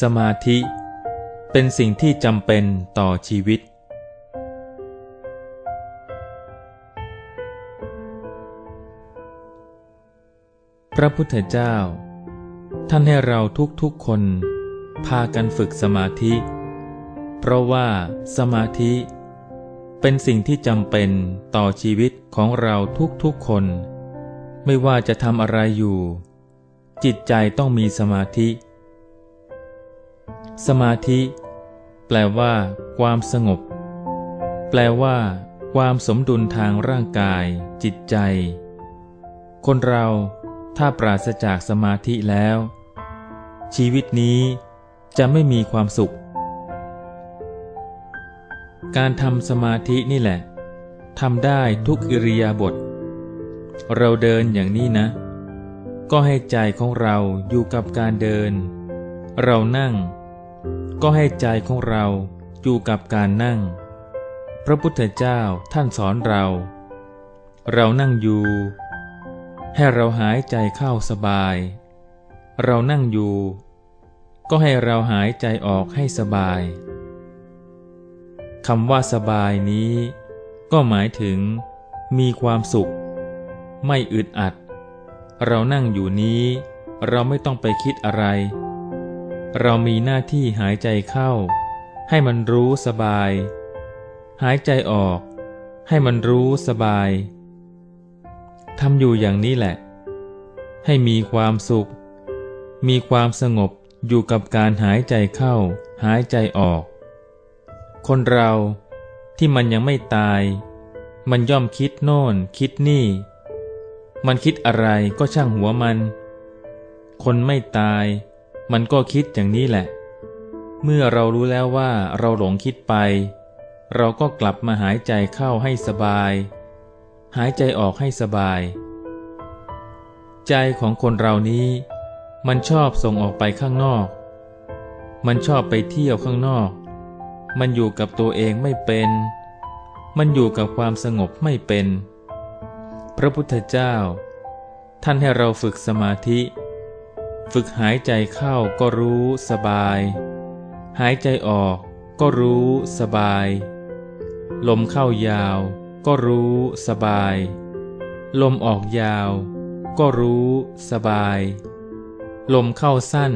สมาธิ เป็นสิ่งที่จำเป็นต่อชีวิต พระพุทธเจ้า ท่านให้เราทุกๆคน พากันฝึกสมาธิ เพราะว่าสมาธิ เป็นสิ่งที่จำเป็นต่อชีวิตของเราทุกๆคน ไม่ว่าจะทำอะไรอยู่ จิตใจต้องมีสมาธิ สมาธิ แปลว่า ความสงบ แปลว่า ความสมดุลทางร่างกาย จิตใจ คนเราถ้าปราศจากสมาธิแล้ว ชีวิตนี้จะไม่มีความสุข การทำสมาธินี่แหละทำได้ทุกอิริยาบถเราเดินอย่างนี้นะ ก็ให้ใจของเราอยู่กับการเดิน เรานั่ง ก็ให้ใจของเราอยู่กับการนั่ง พระพุทธเจ้าท่านสอนเรา เรานั่งอยู่ ให้เราหายใจเข้าสบาย เรานั่งอยู่ ก็ให้เราหายใจออกให้สบายคำว่าสบายนี้ ก็หมายถึง มีความสุข ไม่อึดอัด เรานั่งอยู่นี้ เราไม่ต้องไปคิดอะไร เรามีหน้าที่หายใจเข้า ให้มันรู้สบาย หายใจออก ให้มันรู้สบายทำอยู่อย่างนี้แหละ ให้มีความสุข มีความสงบอยู่กับการหายใจเข้า หายใจออก คนเราที่มันยังไม่ตาย มันย่อมคิดโน่น คิดนี่ มันคิดอะไรก็ช่างหัวมัน คนไม่ตาย มันก็คิดอย่างนี้แหละ เมื่อเรารู้แล้วว่าเราหลงคิดไป เราก็กลับมาหายใจเข้าให้สบาย หายใจออกให้สบาย ใจของคนเรานี้ มันชอบส่งออกไปข้างนอก มันชอบไปเที่ยวข้างนอก มันอยู่กับตัวเองไม่เป็น มันอยู่กับความสงบไม่เป็น พระพุทธเจ้า ท่านให้เราฝึกสมาธิ ฝึกหายใจเข้าก็รู้สบาย หายใจออกก็รู้สบาย ลมเข้ายาวก็รู้สบาย ลมออกยาวก็รู้สบาย ลมเข้าสั้น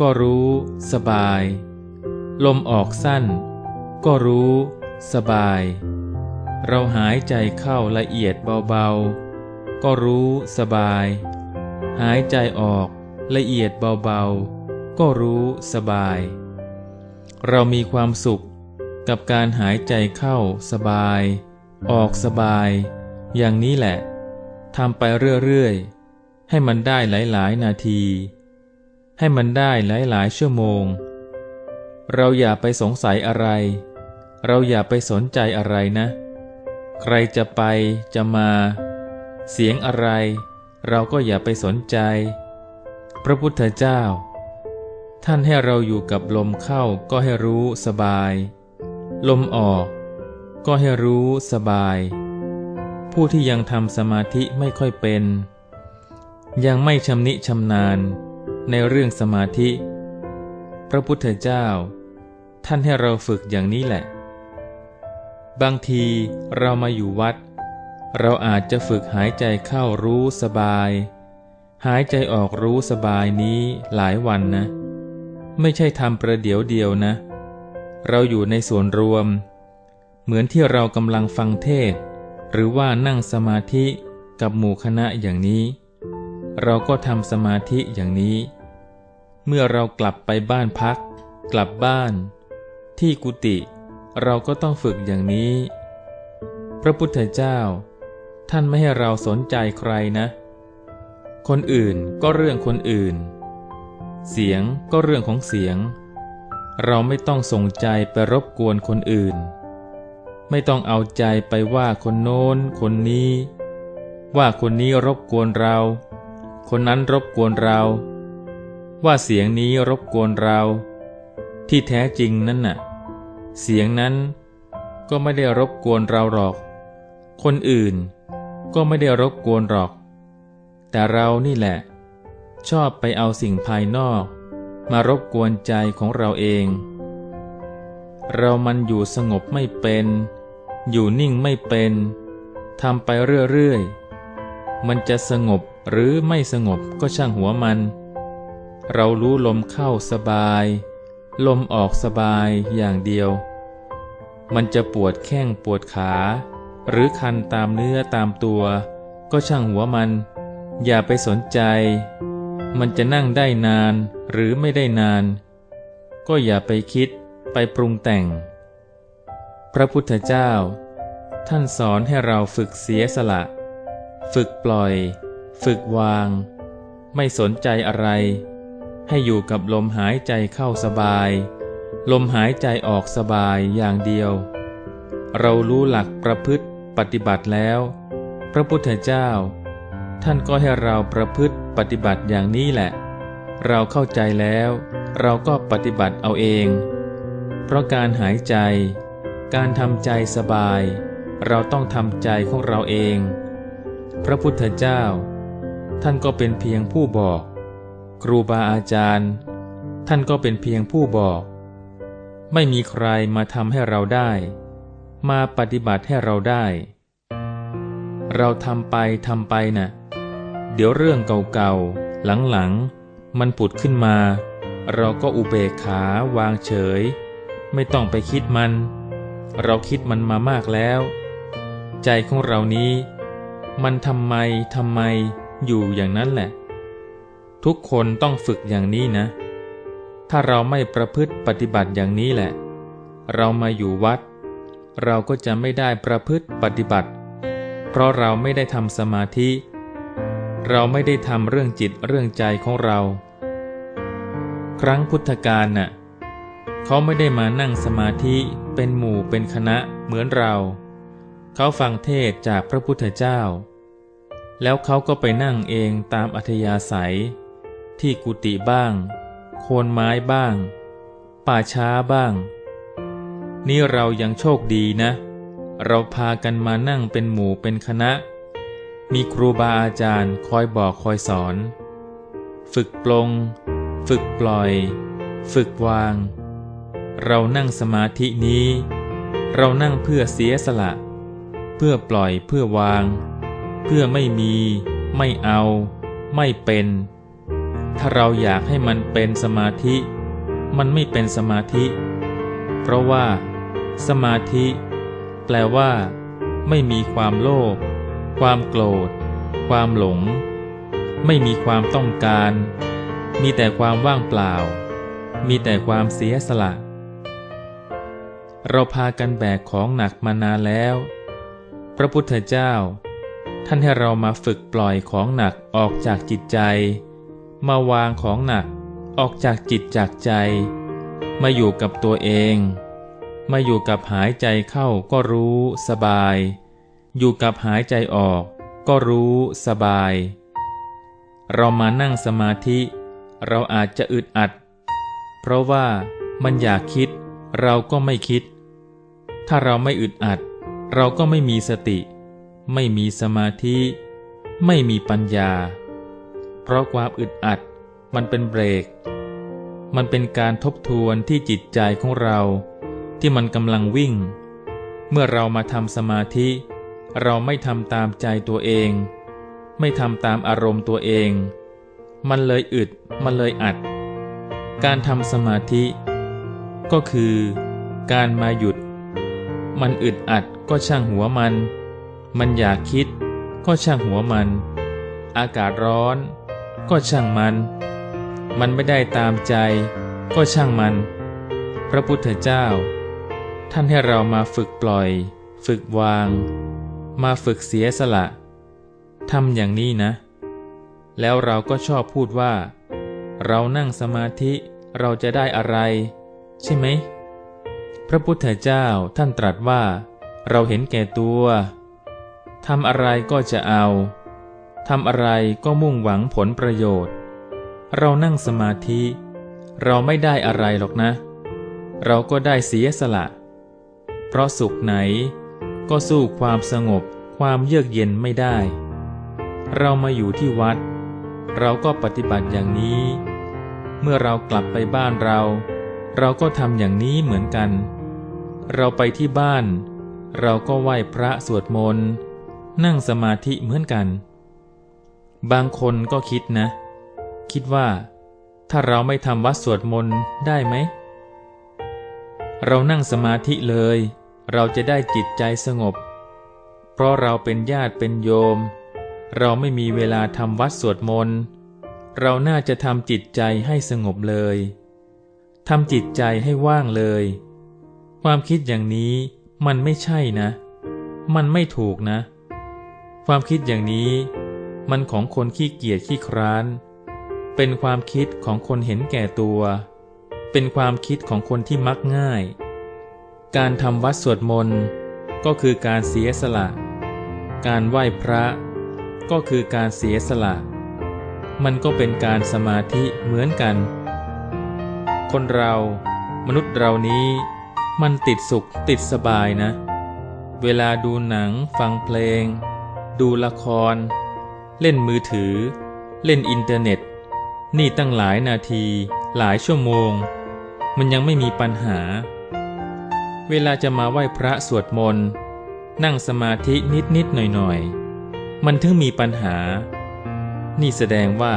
ก็รู้สบาย ลมออกสั้นก็รู้สบาย เราหายใจเข้าละเอียดเบาๆ ก็รู้สบาย หายใจออก ละเอียดเบาๆ ก็รู้สบาย เรามีความสุขกับการหายใจเข้าสบาย ออกสบาย อย่างนี้แหละทำไปเรื่อยๆ ให้มันได้หลายๆ นาที ให้มันได้หลายๆ ชั่วโมง เราอย่าไปสงสัยอะไร เราอย่าไปสนใจอะไรนะ ใครจะไปจะมา เสียงอะไร เราก็อย่าไปสนใจ พระพุทธเจ้า ท่านให้เราอยู่กับลมเข้าก็ให้รู้สบาย ลมออกก็ให้รู้สบาย ผู้ที่ยังทำสมาธิไม่ค่อยเป็น ยังไม่ชำนิชำนาญในเรื่องสมาธิ พระพุทธเจ้า ท่านให้เราฝึกอย่างนี้แหละ บางทีเรามาอยู่วัด เราอาจจะฝึกหายใจเข้ารู้สบาย หายใจออกรู้สบายนี้หลายวันนะ ไม่ใช่ทำประเดี๋ยวเดียวนะ เราอยู่ในส่วนรวม เหมือนที่เรากำลังฟังเทศ หรือว่านั่งสมาธิกับหมู่คณะอย่างนี้ เราก็ทำสมาธิอย่างนี้ เมื่อเรากลับไปบ้านพัก กลับบ้าน ที่กุฏิเราก็ต้องฝึกอย่างนี้ พระพุทธเจ้า ท่านไม่ให้เราสนใจใครนะ คนอื่นก็เรื่องคนอื่น เสียงก็เรื่องของเสียง เราไม่ต้องส่งใจไปรบกวนคนอื่น ไม่ต้องเอาใจไปว่าคนโน้น คนนี้ ว่าคนนี้รบกวนเรา คนนั้นรบกวนเรา ว่าเสียงนี้รบกวนเรา ที่แท้จริงนั่นน่ะ เสียงนั้นก็ไม่ได้รบกวนเราหรอก คนอื่นก็ไม่ได้รบกวนหรอก แต่เรานี่แหละ ชอบไปเอาสิ่งภายนอก มารบกวนใจของเราเอง เรามันอยู่สงบไม่เป็น อยู่นิ่งไม่เป็นทำไปเรื่อยๆ มันจะสงบหรือไม่สงบก็ช่างหัวมัน เรารู้ลมเข้าสบาย ลมออกสบายอย่างเดียว มันจะปวดแข้งปวดขา หรือคันตามเนื้อตามตัว ก็ช่างหัวมัน อย่าไปสนใจ มันจะนั่งได้นานหรือไม่ได้นาน ก็อย่าไปคิดไปปรุงแต่ง พระพุทธเจ้า ท่านสอนให้เราฝึกเสียสละ ฝึกปล่อย ฝึกวาง ไม่สนใจอะไร ให้อยู่กับลมหายใจเข้าสบาย ลมหายใจออกสบายอย่างเดียว เรารู้หลักประพฤติปฏิบัติแล้ว พระพุทธเจ้า ท่านก็ให้เราประพฤติปฏิบัติอย่างนี้แหละ เราเข้าใจแล้ว เราก็ปฏิบัติเอาเอง เพราะการหายใจ การทำใจสบาย เราต้องทำใจของเราเอง พระพุทธเจ้า ท่านก็เป็นเพียงผู้บอก ครูบาอาจารย์ ท่านก็เป็นเพียงผู้บอก ไม่มีใครมาทำให้เราได้ มาปฏิบัติให้เราได้ เราทำไปทำไปนะ่ะ เดี๋ยวเรื่องเก่าๆ หลังๆ มันผุดขึ้นมา เราก็อุเบกขาวางเฉย ไม่ต้องไปคิดมัน เราคิดมันมามากแล้ว ใจของเรานี้ มันทำไมทำไมอยู่อย่างนั้นแหละ ทุกคนต้องฝึกอย่างนี้นะ ถ้าเราไม่ประพฤติปฏิบัติอย่างนี้แหละ เรามาอยู่วัด เราก็จะไม่ได้ประพฤติปฏิบัติ เพราะเราไม่ได้ทำสมาธิ เราไม่ได้ทำเรื่องจิตเรื่องใจของเรา ครั้งพุทธกาลน่ะเขาไม่ได้มานั่งสมาธิเป็นหมู่เป็นคณะเหมือนเรา เขาฟังเทศจากพระพุทธเจ้า แล้วเขาก็ไปนั่งเองตามอัธยาศัย ที่กุฏิบ้าง โคนไม้บ้าง ป่าช้าบ้าง นี่เรายังโชคดีนะ เราพากันมานั่งเป็นหมู่เป็นคณะ มีครูบาอาจารย์คอยบอกคอยสอน ฝึกปลง ฝึกปล่อย ฝึกวาง เรานั่งสมาธินี้ เรานั่งเพื่อเสียสละ เพื่อปล่อยเพื่อวาง เพื่อไม่มี ไม่เอา ไม่เป็น ถ้าเราอยากให้มันเป็นสมาธิ มันไม่เป็นสมาธิ เพราะว่า สมาธิ แปลว่า ไม่มีความโลภ ความโกรธ ความหลง ไม่มีความต้องการ มีแต่ความว่างเปล่า มีแต่ความเสียสละ เราพากันแบกของหนักมานานแล้ว พระพุทธเจ้า ท่านให้เรามาฝึกปล่อยของหนักออกจากจิตใจ มาวางของหนักออกจากจิตจากใจ มาอยู่กับตัวเอง มาอยู่กับหายใจเข้าก็รู้สบาย อยู่กับหายใจออก ก็รู้สบาย เรามานั่งสมาธิ เราอาจจะอึดอัด เพราะว่ามันอยากคิด เราก็ไม่คิด ถ้าเราไม่อึดอัด เราก็ไม่มีสติ ไม่มีสมาธิ ไม่มีปัญญา เพราะความอึดอัดมันเป็นเบรก มันเป็นการทบทวนที่จิตใจของเรา ที่มันกำลังวิ่ง เมื่อเรามาทำสมาธิ เราไม่ทำตามใจตัวเอง ไม่ทำตามอารมณ์ตัวเอง มันเลยอึด มันเลยอัด การทำสมาธิ ก็คือการมาหยุด มันอึดอัดก็ช่างหัวมัน มันอยากคิด ก็ช่างหัวมัน อากาศร้อน ก็ช่างมัน มันไม่ได้ตามใจ ก็ช่างมัน พระพุทธเจ้า ท่านให้เรามาฝึกปล่อย ฝึกวาง มาฝึกเสียสละทำอย่างนี้นะ แล้วเราก็ชอบพูดว่า เรานั่งสมาธิเราจะได้อะไร ใช่ไหม พระพุทธเจ้าท่านตรัสว่า เราเห็นแก่ตัวทำอะไรก็จะเอาทำอะไรก็มุ่งหวังผลประโยชน์ เรานั่งสมาธิ เราไม่ได้อะไรหรอกนะ เราก็ได้เสียสละ เพราะสุขไหน ก็สู้ความสงบความเยือกเย็นไม่ได้ เรามาอยู่ที่วัด เราก็ปฏิบัติอย่างนี้ เมื่อเรากลับไปบ้านเรา เราก็ทำอย่างนี้เหมือนกัน เราไปที่บ้าน เราก็ไหว้พระสวดมนต์นั่งสมาธิเหมือนกัน บางคนก็คิดนะ คิดว่า ถ้าเราไม่ทำวัดสวดมนต์ได้ไหม เรานั่งสมาธิเลย เราจะได้จิตใจสงบ เพราะเราเป็นญาติเป็นโยม เราไม่มีเวลาทำวัดสวดมนต์เราน่าจะทำจิตใจให้สงบเลยทำจิตใจให้ว่างเลย ความคิดอย่างนี้มันไม่ใช่นะ มันไม่ถูกนะ ความคิดอย่างนี้มันของคนขี้เกียจขี้คร้าน เป็นความคิดของคนเห็นแก่ตัว เป็นความคิดของคนที่มักง่าย การทำวัดสวดมนต์ก็คือการเสียสละ การไหว้พระ ก็คือการเสียสละ มันก็เป็นการสมาธิเหมือนกัน คนเรา มนุษย์เรานี้ มันติดสุขติดสบายนะ เวลาดูหนัง ฟังเพลง ดูละคร เล่นมือถือ เล่นอินเทอร์เน็ต นี่ตั้งหลายนาที หลายชั่วโมง มันยังไม่มีปัญหา เวลาจะมาไหว้พระสวดมนต์ นั่งสมาธินิดนิดหน่อยหน่อยมันถึงมีปัญหา นี่แสดงว่า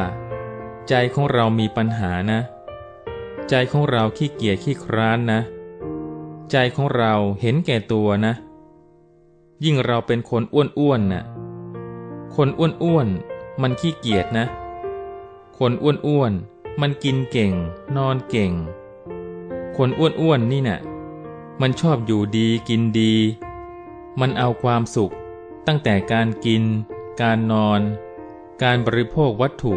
ใจของเรามีปัญหานะ ใจของเราขี้เกียจขี้คร้านนะ ใจของเราเห็นแก่ตัวนะ ยิ่งเราเป็นคนอ้วนๆน่ะคนอ้วนๆมันขี้เกียจนะ คนอ้วนๆมันกินเก่ง นอนเก่ง คนอ้วนๆนี่น่ะ มันชอบอยู่ดีกินดี มันเอาความสุข ตั้งแต่การกิน การนอน การบริโภควัตถุ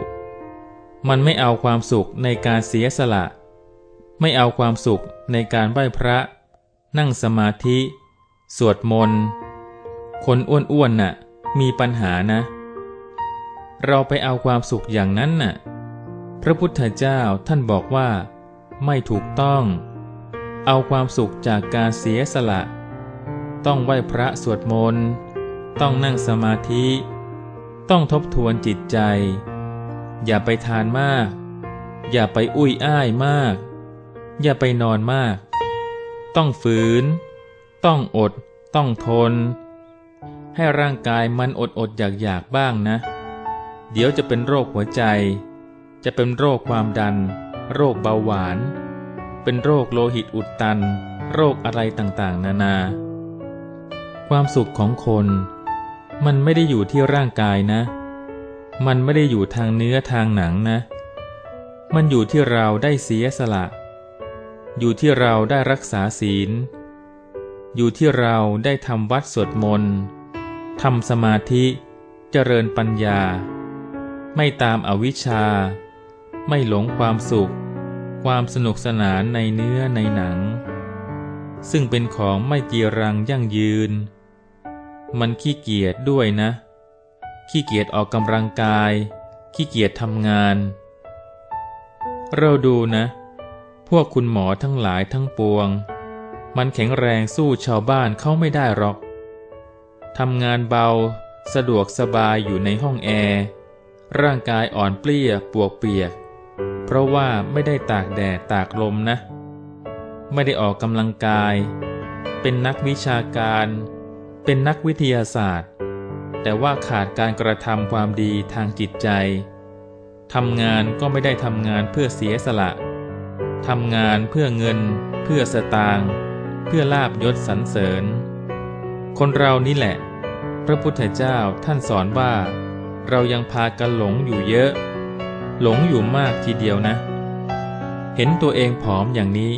มันไม่เอาความสุขในการเสียสละ ไม่เอาความสุขในการไหว้พระ นั่งสมาธิ สวดมนต์ คนอ้วนๆน่ะ มีปัญหานะ เราไปเอาความสุขอย่างนั้นน่ะ พระพุทธเจ้าท่านบอกว่า ไม่ถูกต้อง เอาความสุขจากการเสียสละ ต้องไหว้พระสวดมนต์ต้องนั่งสมาธิ ต้องทบทวนจิตใจ อย่าไปทานมาก อย่าไปอุ้ยอ้ายมาก อย่าไปนอนมาก ต้องฝืน ต้องอด ต้องทน ให้ร่างกายมันอดอดอยากอยากบ้างนะ เดี๋ยวจะเป็นโรคหัวใจ จะเป็นโรคความดัน โรคเบาหวาน เป็นโรคโลหิตอุดตัน โรคอะไรต่างๆ นานา ความสุขของคน มันไม่ได้อยู่ที่ร่างกายนะ มันไม่ได้อยู่ทางเนื้อทางหนังนะ มันอยู่ที่เราได้เสียสละ อยู่ที่เราได้รักษาศีล อยู่ที่เราได้ทำวัดสวดมนต์ทำสมาธิเจริญปัญญา ไม่ตามอวิชชา ไม่หลงความสุข ความสนุกสนานในเนื้อในหนัง ซึ่งเป็นของไม่จีรังยั่งยืน มันขี้เกียจด้วยนะ ขี้เกียจออกกำลังกาย ขี้เกียจทำงาน เราดูนะ พวกคุณหมอทั้งหลายทั้งปวง มันแข็งแรงสู้ชาวบ้านเขาไม่ได้หรอกทำงานเบา สะดวกสบายอยู่ในห้องแอร์ ร่างกายอ่อนเปลี้ยปวกเปียก เพราะว่าไม่ได้ตากแดดตากลมนะ ไม่ได้ออกกำลังกาย เป็นนักวิชาการ เป็นนักวิทยาศาสตร์ แต่ว่าขาดการกระทำความดีทางจิตใจทำงานก็ไม่ได้ทำงานเพื่อเสียสละทำงานเพื่อเงิน เพื่อสตางค์เพื่อลาบยศสรรเสริญ คนเรานี่แหละ พระพุทธเจ้าท่านสอนว่า เรายังพากันหลงอยู่เยอะ หลงอยู่มากทีเดียวนะ เห็นตัวเองผอมอย่างนี้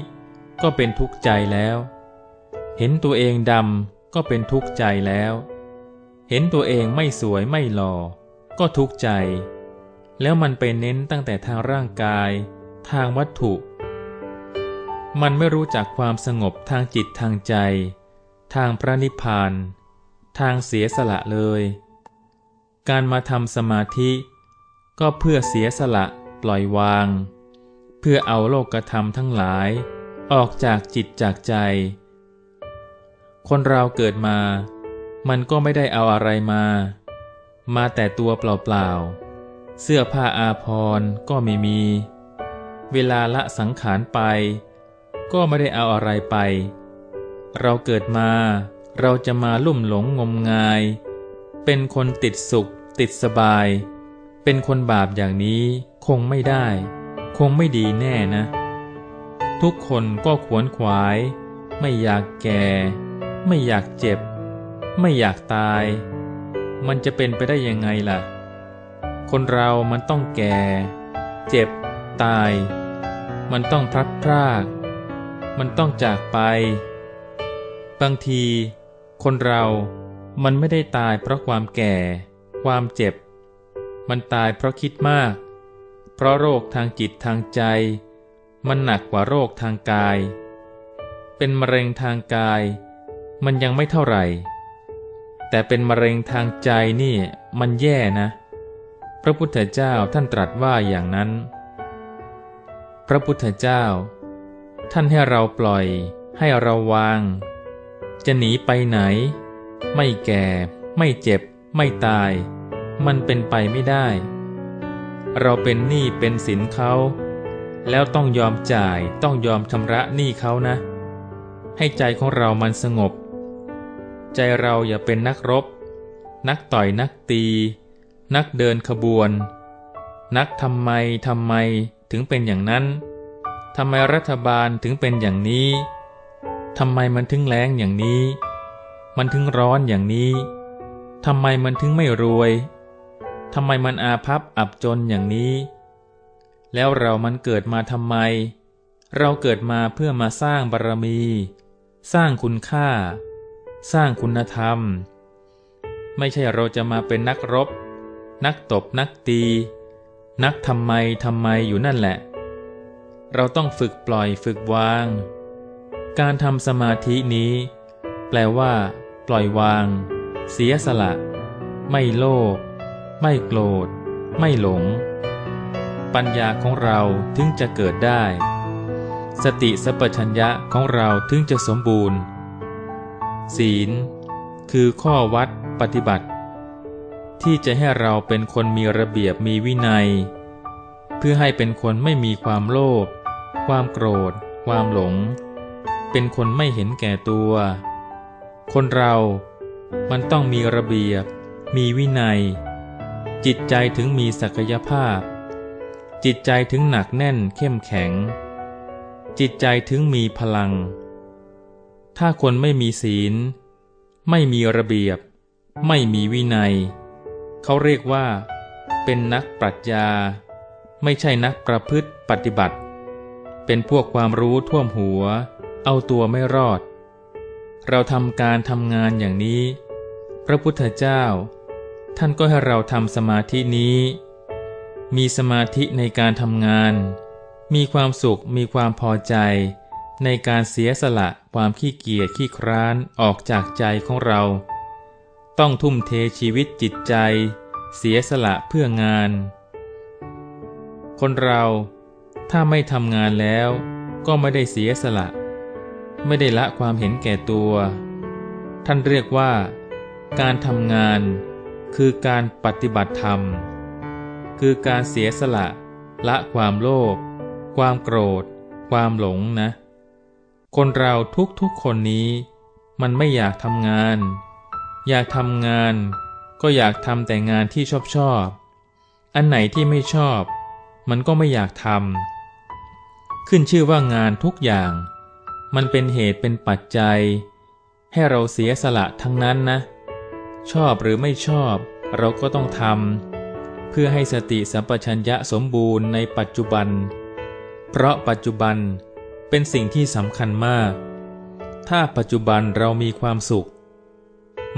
ก็เป็นทุกข์ใจแล้ว เห็นตัวเองดำก็เป็นทุกข์ใจแล้ว เห็นตัวเองไม่สวยไม่หล่อ ก็ทุกข์ใจ แล้วมันไปเน้นตั้งแต่ทางร่างกาย ทางวัตถุ มันไม่รู้จักความสงบทางจิตทางใจ ทางพระนิพพาน ทางเสียสละเลย การมาทำสมาธิ ก็เพื่อเสียสละปล่อยวาง เพื่อเอาโลกธรรมทั้งหลาย ออกจากจิตจากใจ คนเราเกิดมา มันก็ไม่ได้เอาอะไรมา มาแต่ตัวเปล่าๆ เสื้อผ้าอาภรณ์ก็ไม่มี เวลาละสังขารไป ก็ไม่ได้เอาอะไรไป เราเกิดมาเราจะมาลุ่มหลงงมงาย เป็นคนติดสุขติดสบาย เป็นคนบาปอย่างนี้คงไม่ได้ คงไม่ดีแน่นะ ทุกคนก็ขวนขวาย ไม่อยากแก่ ไม่อยากเจ็บ ไม่อยากตาย มันจะเป็นไปได้ยังไงล่ะ คนเรามันต้องแก่ เจ็บ ตาย มันต้องพลัดพราก มันต้องจากไป บางที คนเรามันไม่ได้ตายเพราะความแก่ ความเจ็บ มันตายเพราะคิดมาก เพราะโรคทางจิตทางใจ มันหนักกว่าโรคทางกาย เป็นมะเร็งทางกาย มันยังไม่เท่าไหร่ แต่เป็นมะเร็งทางใจนี่มันแย่นะ พระพุทธเจ้าท่านตรัสว่าอย่างนั้น พระพุทธเจ้า ท่านให้เราปล่อยให้เราวาง จะหนีไปไหน ไม่แก่ ไม่เจ็บ ไม่ตาย มันเป็นไปไม่ได้ เราเป็นหนี้เป็นสินเขา แล้วต้องยอมจ่ายต้องยอมชำระหนี้เขานะ ให้ใจของเรามันสงบ ใจเราอย่าเป็นนักรบ นักต่อยนักตี นักเดินขบวน นักทำไมทำไมถึงเป็นอย่างนั้นทำไมรัฐบาลถึงเป็นอย่างนี้ทำไมมันถึงแรงอย่างนี้ มันถึงร้อนอย่างนี้ทำไมมันถึงไม่รวย ทำไมมันอาภัพอับจนอย่างนี้ แล้วเรามันเกิดมาทำไม เราเกิดมาเพื่อมาสร้างบารมี สร้างคุณค่า สร้างคุณธรรม ไม่ใช่เราจะมาเป็นนักรบ นักตบนักตี นักทำไมทำไมอยู่นั่นแหละ เราต้องฝึกปล่อยฝึกวาง การทำสมาธินี้ แปลว่า ปล่อยวาง เสียสละ ไม่โลภ ไม่โกรธ ไม่หลง ปัญญาของเราถึงจะเกิดได้ สติสัพชัญญะของเราถึงจะสมบูรณ์ ศีล คือข้อวัดปฏิบัติ ที่จะให้เราเป็นคนมีระเบียบมีวินัย เพื่อให้เป็นคนไม่มีความโลภความโกรธ ความหลง เป็นคนไม่เห็นแก่ตัว คนเรามันต้องมีระเบียบ มีวินัย จิตใจถึงมีศักยภาพ จิตใจถึงหนักแน่นเข้มแข็ง จิตใจถึงมีพลัง ถ้าคนไม่มีศีล ไม่มีระเบียบ ไม่มีวินัย เขาเรียกว่า เป็นนักปรัชญา ไม่ใช่นักประพฤติปฏิบัติ เป็นพวกความรู้ท่วมหัว เอาตัวไม่รอด เราทำการทำงานอย่างนี้ พระพุทธเจ้า ท่านก็ให้เราทำสมาธินี้ มีสมาธิในการทำงาน มีความสุขมีความพอใจ ในการเสียสละความขี้เกียจขี้คร้านออกจากใจของเรา ต้องทุ่มเทชีวิตจิตใจ เสียสละเพื่องาน คนเราถ้าไม่ทำงานแล้วก็ไม่ได้เสียสละ ไม่ได้ละความเห็นแก่ตัว ท่านเรียกว่า การทำงาน คือการปฏิบัติธรรม คือการเสียสละ ละความโลภความโกรธ ความหลงนะ คนเราทุกๆคนนี้ มันไม่อยากทำงาน อยากทำงาน ก็อยากทำแต่งานที่ชอบชอบ อันไหนที่ไม่ชอบ มันก็ไม่อยากทำขึ้นชื่อว่างานทุกอย่าง มันเป็นเหตุเป็นปัจจัย ให้เราเสียสละทั้งนั้นนะ ชอบหรือไม่ชอบ เราก็ต้องทำเพื่อให้สติสัมปชัญญะสมบูรณ์ในปัจจุบัน เพราะปัจจุบันเป็นสิ่งที่สำคัญมาก ถ้าปัจจุบันเรามีความสุข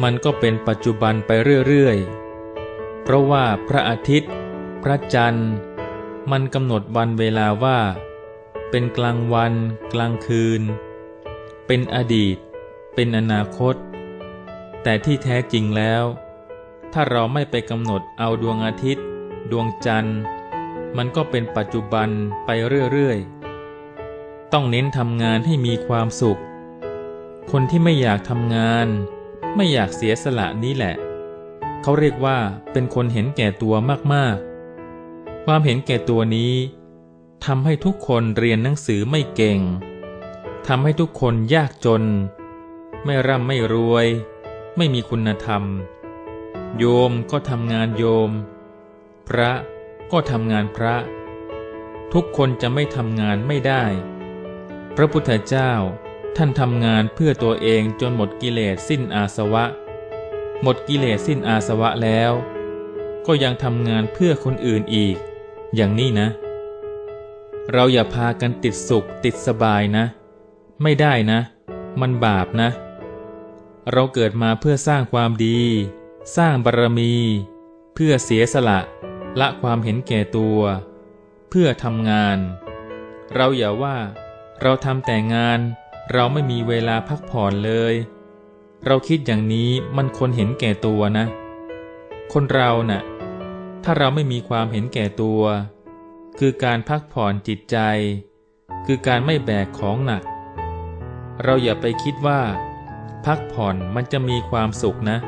มันก็เป็นปัจจุบันไปเรื่อยๆ เพราะว่าพระอาทิตย์ พระจันทร์ มันกำหนดวันเวลาว่า เป็นกลางวัน กลางคืน เป็นอดีต เป็นอนาคต แต่ที่แท้จริงแล้ว ถ้าเราไม่ไปกำหนดเอาดวงอาทิตย์ ดวงจันทร์ มันก็เป็นปัจจุบันไปเรื่อยๆ ต้องเน้นทำงานให้มีความสุข คนที่ไม่อยากทำงาน ไม่อยากเสียสละนี้แหละ เขาเรียกว่าเป็นคนเห็นแก่ตัวมากๆ ความเห็นแก่ตัวนี้ทำให้ทุกคนเรียนหนังสือไม่เก่ง ทำให้ทุกคนยากจน ไม่ร่ำไม่รวย ไม่มีคุณธรรม โยมก็ทำงานโยม พระก็ทำงานพระ ทุกคนจะไม่ทำงานไม่ได้ พระพุทธเจ้าท่านทำงานเพื่อตัวเองจนหมดกิเลสสิ้นอาสวะ หมดกิเลสสิ้นอาสวะแล้ว ก็ยังทำงานเพื่อคนอื่นอีก อย่างนี้นะ เราอย่าพากันติดสุขติดสบายนะ ไม่ได้นะ มันบาปนะ เราเกิดมาเพื่อสร้างความดี สร้างบารมี เพื่อเสียสละ ละความเห็นแก่ตัว เพื่อทำงาน เราอย่าว่า เราทำแต่งาน เราไม่มีเวลาพักผ่อนเลย เราคิดอย่างนี้มันคนเห็นแก่ตัวนะ คนเรานะ่ะ ถ้าเราไม่มีความเห็นแก่ตัว คือการพักผ่อนจิตใจ คือการไม่แบกของหนัก เราอย่าไปคิดว่า พักผ่อนมันจะมีความสุขนะ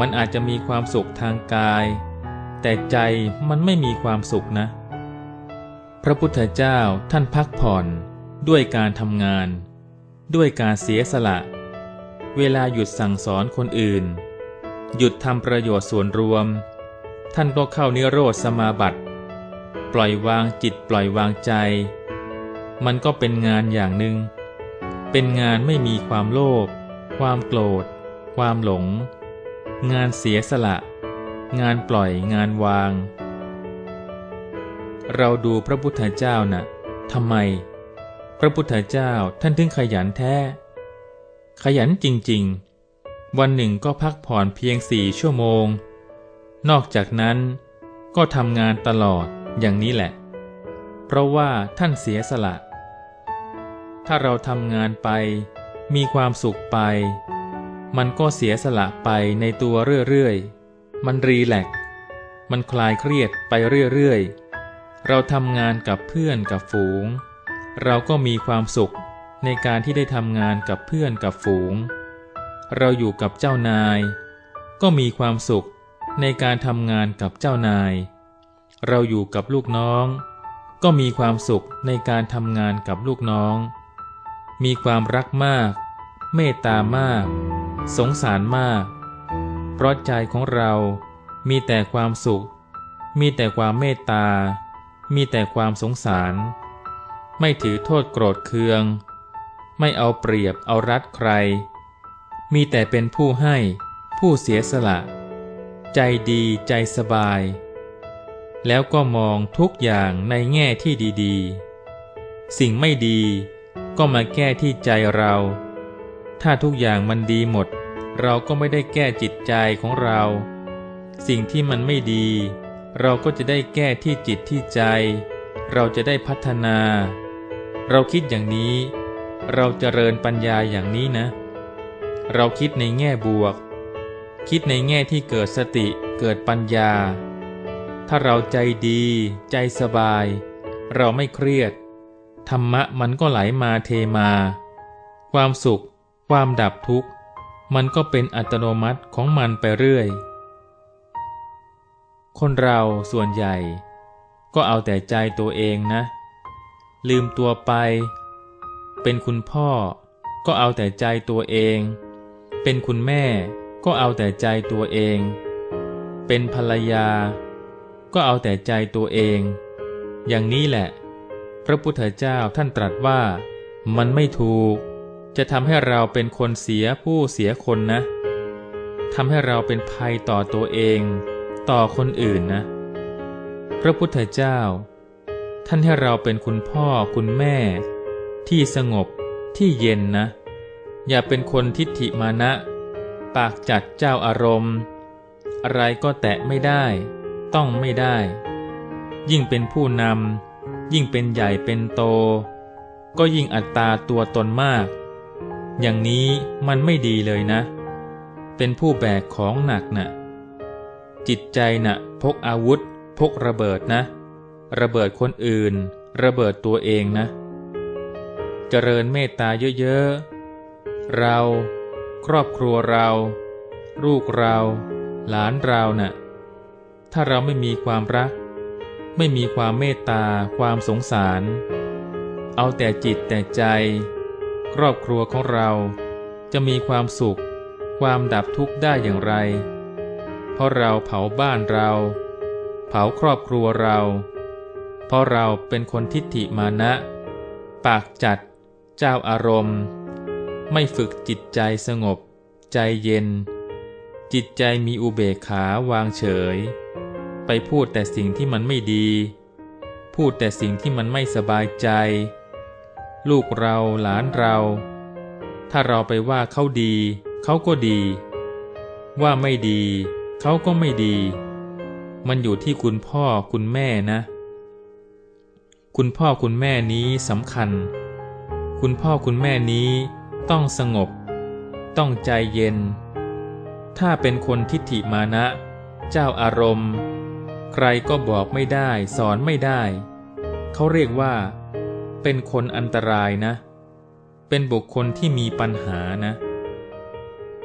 มันอาจจะมีความสุขทางกาย แต่ใจมันไม่มีความสุขนะ พระพุทธเจ้าท่านพักผ่อนด้วยการทำงาน ด้วยการเสียสละ เวลาหยุดสั่งสอนคนอื่น หยุดทำประโยชน์ส่วนรวม ท่านก็เข้านิโรธสมาบัติ ปล่อยวางจิตปล่อยวางใจ มันก็เป็นงานอย่างหนึ่งเป็นงานไม่มีความโลภ ความโกรธ ความหลง งานเสียสละ งานปล่อยงานวาง เราดูพระพุทธเจ้านะ่ะทำไม พระพุทธเจ้าท่านถึงขยันแท้ ขยันจริงๆ วันหนึ่งก็พักผ่อนเพียงสี่ชั่วโมง นอกจากนั้นก็ทำงานตลอดอย่างนี้แหละ เพราะว่าท่านเสียสละ ถ้าเราทำงานไป มีความสุขไป มันก็เสียสละไปในตัวเรื่อยๆ มันรีแลกมันคลายเครียดไปเรื่อยๆ เราทำงานกับเพื่อนกับฝูง เราก็มีความสุขในการที่ได้ทำงานกับเพื่อนกับฝูง เราอยู่กับเจ้านาย ก็มีความสุขในการทำงานกับเจ้านาย เราอยู่กับลูกน้อง ก็มีความสุขในการทำงานกับลูกน้อง มีความรักมาก เมตตามาก สงสารมาก เพราะใจของเรามีแต่ความสุข มีแต่ความเมตตา มีแต่ความสงสาร ไม่ถือโทษโกรธเคือง ไม่เอาเปรียบเอารัดใคร มีแต่เป็นผู้ให้ผู้เสียสละ ใจดีใจสบาย แล้วก็มองทุกอย่างในแง่ที่ดี ๆ สิ่งไม่ดี ก็มาแก้ที่ใจเรา ถ้าทุกอย่างมันดีหมด เราก็ไม่ได้แก้จิตใจของเรา สิ่งที่มันไม่ดี เราก็จะได้แก้ที่จิตที่ใจ เราจะได้พัฒนา เราคิดอย่างนี้ เราจเจริญปัญญาอย่างนี้นะ เราคิดในแง่บวก คิดในแง่ที่เกิดสติเกิดปัญญา ถ้าเราใจดี ใจสบาย เราไม่เครียด ธรรมะมันก็ไหลมาเทมา ความสุข ความดับทุกข์ มันก็เป็นอัตโนมัติของมันไปเรื่อย คนเราส่วนใหญ่ ก็เอาแต่ใจตัวเองนะ ลืมตัวไป เป็นคุณพ่อ ก็เอาแต่ใจตัวเอง เป็นคุณแม่ก็เอาแต่ใจตัวเอง เป็นภรรยา ก็เอาแต่ใจตัวเอง อย่างนี้แหละ พระพุทธเจ้าท่านตรัสว่า มันไม่ถูก จะทำให้เราเป็นคนเสียผู้เสียคนนะทำให้เราเป็นภัยต่อตัวเอง ต่อคนอื่นนะ พระพุทธเจ้า ท่านให้เราเป็นคุณพ่อคุณแม่ ที่สงบที่เย็นนะ อย่าเป็นคนทิฏฐิมานะ ปากจัดเจ้าอารมณ์ อะไรก็แตะไม่ได้ ต้องไม่ได้ ยิ่งเป็นผู้นำ ยิ่งเป็นใหญ่เป็นโต ก็ยิ่งอัตตาตัวตนมาก อย่างนี้มันไม่ดีเลยนะ เป็นผู้แบกของหนักนะ่ะ จิตใจนะ่ะพกอาวุธ พกระเบิดนะ ระเบิดคนอื่น ระเบิดตัวเองนะ เจริญเมตตาเยอะๆ เรา ครอบครัวเรา ลูกเรา หลานเรานะ่ะ ถ้าเราไม่มีความรัก ไม่มีความเมตตา ความสงสาร เอาแต่จิตแต่ใจ ครอบครัวของเราจะมีความสุข ความดับทุกข์ได้อย่างไร เพราะเราเผาบ้านเรา เผาครอบครัวเรา เพราะเราเป็นคนทิฏฐิมานะ ปากจัด เจ้าอารมณ์ ไม่ฝึกจิตใจสงบ ใจเย็น จิตใจมีอุเบกขาวางเฉย ไปพูดแต่สิ่งที่มันไม่ดี พูดแต่สิ่งที่มันไม่สบายใจ ลูกเราหลานเรา ถ้าเราไปว่าเขาดี เขาก็ดี ว่าไม่ดี เขาก็ไม่ดี มันอยู่ที่คุณพ่อคุณแม่นะ คุณพ่อคุณแม่นี้สำคัญ คุณพ่อคุณแม่นี้ต้องสงบ ต้องใจเย็น ถ้าเป็นคนทิฏฐิมานะ เจ้าอารมณ์ ใครก็บอกไม่ได้สอนไม่ได้ เขาเรียกว่า เป็นคนอันตรายนะ เป็นบุคคลที่มีปัญหานะ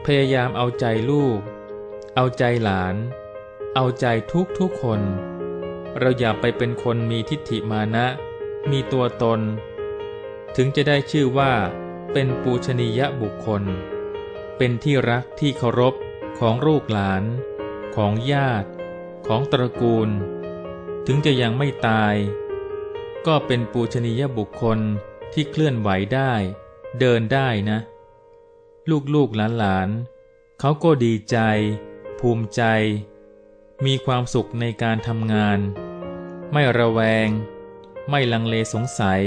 พยายามเอาใจลูก เอาใจหลาน เอาใจทุกทุกคน เราอย่าไปเป็นคนมีทิฏฐิมานะ มีตัวตน ถึงจะได้ชื่อว่า เป็นปูชนียบุคคล เป็นที่รักที่เคารพของลูกหลาน ของญาติ ของตระกูล ถึงจะยังไม่ตาย ก็เป็นปูชนียบุคคลที่เคลื่อนไหวได้ เดินได้นะ ลูกๆหลานๆเขาก็ดีใจ ภูมิใจ มีความสุขในการทำงาน ไม่ระแวง ไม่ลังเลสงสัย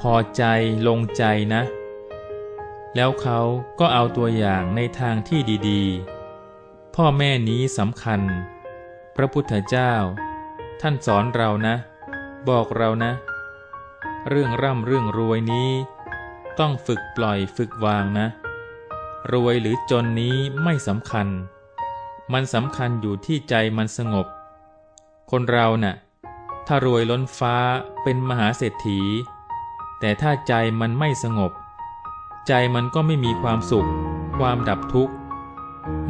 พอใจลงใจนะ แล้วเขาก็เอาตัวอย่างในทางที่ดี ๆ พ่อแม่นี้สำคัญ พระพุทธเจ้า ท่านสอนเรานะ บอกเรานะ เรื่องร่ำเรื่องรวยนี้ ต้องฝึกปล่อยฝึกวางนะ รวยหรือจนนี้ไม่สำคัญ มันสำคัญอยู่ที่ใจมันสงบ คนเราน่ะ ถ้ารวยล้นฟ้าเป็นมหาเศรษฐี แต่ถ้าใจมันไม่สงบ ใจมันก็ไม่มีความสุข ความดับทุกข์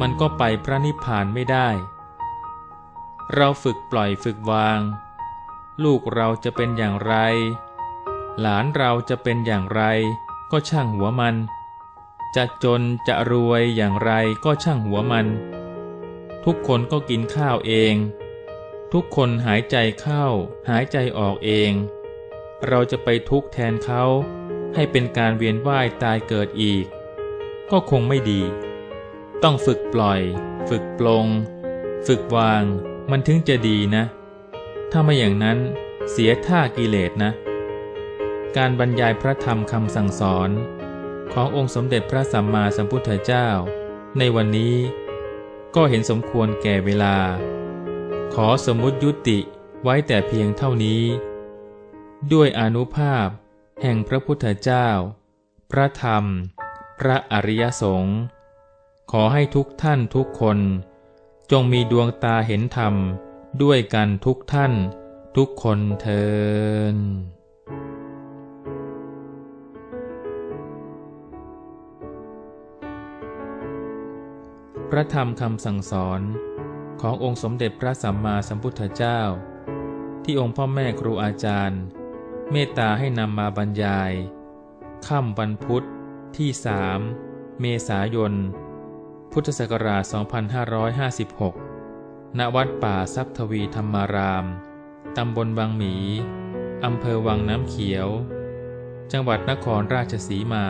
มันก็ไปพระนิพพานไม่ได้ เราฝึกปล่อยฝึกวาง ลูกเราจะเป็นอย่างไร หลานเราจะเป็นอย่างไร ก็ช่างหัวมัน จะจนจะรวยอย่างไรก็ช่างหัวมัน ทุกคนก็กินข้าวเอง ทุกคนหายใจเข้า หายใจออกเอง เราจะไปทุกแทนเขา ให้เป็นการเวียนว่ายตายเกิดอีก ก็คงไม่ดี ต้องฝึกปล่อย ฝึกปลง ฝึกวาง มันถึงจะดีนะ ถ้าไม่อย่างนั้นเสียท่ากิเลสนะ การบรรยายพระธรรมคำสั่งสอน ขององค์สมเด็จพระสัมมาสัมพุทธเจ้า ในวันนี้ ก็เห็นสมควรแก่เวลา ขอสมมุติยุติไว้แต่เพียงเท่านี้ ด้วยอนุภาพแห่งพระพุทธเจ้า พระธรรม พระอริยสงฆ์ขอให้ทุกท่านทุกคน งมีดวงตาเห็นธรรม ด้วยกันทุกท่าน ทุกคนเทินพระธรรมคำสั่งสอนขององค์สมเด็จพระสัมมาสัมพุทธเจ้า ที่องค์พ่อแม่ครูอาจารย์ เมตตาให้นำมาบรรยายค่ำวันพุธที่สามเมษายน พุทธศักราช 2556 ณ วัดป่าทรัพทวีธรรมาราม ตำบลวังหมี อำเภอวังน้ำเขียว จังหวัดนครราชสีมา